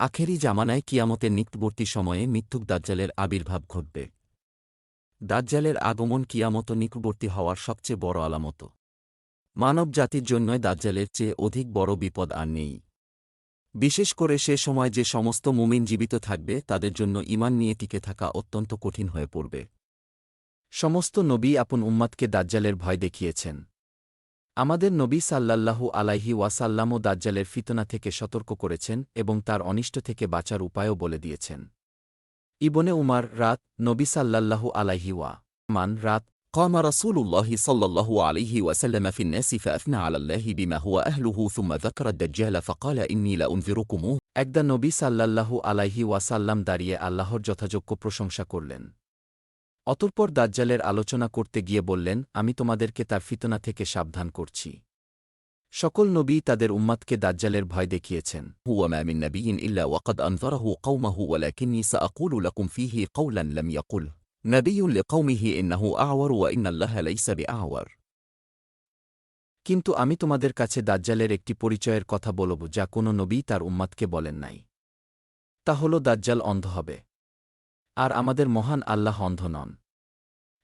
আখেরি জামানায় কিয়ামতের নিকটবর্তী সময়ে মিথ্যুক দাজ্জালের আবির্ভাব ঘটবে। দাজ্জালের আগমন কিয়ামত নিকটবর্তী হওয়ার সবচেয়ে বড় আলামত। মানব জাতির জন্যই দাজ্জালের চেয়ে অধিক বড় বিপদ আর নেই। বিশেষ করে সে সময় যে সমস্ত মুমিন জীবিত থাকবে, তাদের জন্য ইমান নিয়ে টিকে থাকা অত্যন্ত কঠিন হয়ে পড়বে। সমস্ত নবী আপন উম্মাদকে দাজ্জালের ভয় দেখিয়েছেন। আমাদের নবী সাল্লাল্লাহু আলাইহি ওয়াসাল্লামও দাজ্জালের ফিতনা থেকে সতর্ক করেছেন এবং তার অনিষ্ট থেকে বাঁচার উপায়ও বলে দিয়েছেন ইবনে উমার রাত নবী সাল্লাল্লাহু আলাইহি ওয়া মান রাত قام رسول الله صلى الله عليه وسلم في الناس فأثنى على الله بما هو أهله ثم ذكر الدجال فقال إني لأنذركموه একদা নবী সাল্লাল্লাহু আলাইহি ওয়াসাল্লাম দাঁড়িয়ে আল্লাহর যথাযোগ্য প্রশংসা করলেন অতঃপর দাজ্জালের আলোচনা করতে গিয়ে বললেন আমি তোমাদেরকে তার ফিতনা থেকে সাবধান করছি সকল নবী তাদের উম্মাদকে দাজ্জালের ভয় দেখিয়েছেন هو ما من نبي إلا وقد أنذره قومه ولكني سأقول لكم فيه قولا لم يقله نبي لقومه إنه أعور وإن الله ليس بأعور কিন্তু আমি তোমাদের কাছে দাজ্জালের একটি পরিচয়ের কথা বলব যা কোনো নবী তার উম্মাদকে বলেন নাই তা হল দাজ্জাল অন্ধ হবে আর আমাদের মহান আল্লাহ অন্ধ নন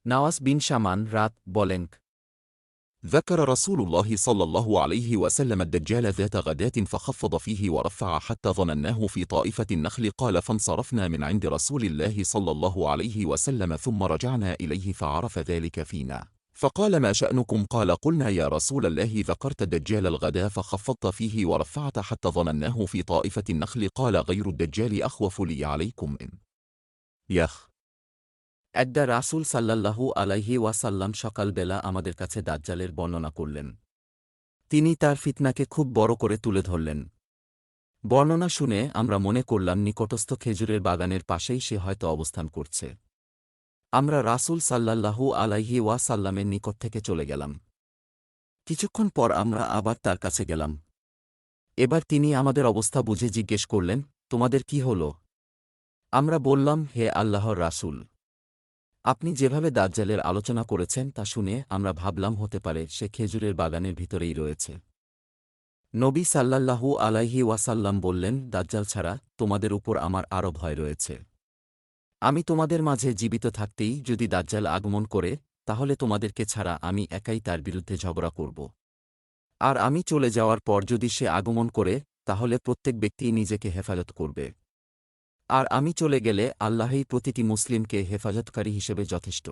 নওয়াজ বিন শামান রাত বলেন ذكر رسول الله صلى الله عليه وسلم الدجال ذات غداة فخفض فيه ورفع حتى ظنناه في طائفة النخل قال فانصرفنا من عند رسول الله صلى الله عليه وسلم ثم رجعنا إليه فعرف ذلك فينا فقال ما شأنكم قال قلنا يا رسول الله ذكرت الدجال الغدا فخفضت فيه ورفعت حتى ظنناه في طائفة النخل قال غير الدجال أخوف لي عليكم من يخ একদা রাসূল সাল্লাল্লাহু আলাইহি ওয়াসাল্লাম সকালবেলা আমাদের কাছে দাজ্জালের বর্ণনা করলেন। তিনি তার ফিতনাকে খুব বড় করে তুলে ধরলেন। বর্ণনা শুনে আমরা মনে করলাম নিকটস্থ খেজুরের বাগানের পাশেই সে হয়তো অবস্থান করছে। আমরা রাসূল সাল্লাল্লাহু আলাইহি ওয়াসাল্লামের নিকট থেকে চলে গেলাম। কিছুক্ষণ পর আমরা আবার তার কাছে গেলাম। এবার তিনি আমাদের অবস্থা বুঝে জিজ্ঞেস করলেন, তোমাদের কি হল? আমরা বললাম, হে আল্লাহর রাসূল। আপনি যেভাবে দাজ্জালের আলোচনা করেছেন তা শুনে আমরা ভাবলাম হতে পারে সে খেজুরের বাগানের ভিতরেই রয়েছে। নবী সাল্লাল্লাহু আলাইহি ওয়াসাল্লাম বললেন, দাজ্জাল ছাড়া তোমাদের উপর আমার আরও ভয় রয়েছে। আমি তোমাদের মাঝে জীবিত থাকতেই যদি দাজ্জাল আগমন করে, তাহলে তোমাদেরকে ছাড়া আমি একাই তার বিরুদ্ধে ঝগড়া করব। আর আমি চলে যাওয়ার পর যদি সে আগমন করে, তাহলে প্রত্যেক ব্যক্তিই নিজেকে হেফাজত করবে। আর আমি চলে গেলে আল্লাহই প্রতিটি মুসলিমকে হেফাজতকারী হিসেবে যথেষ্ট।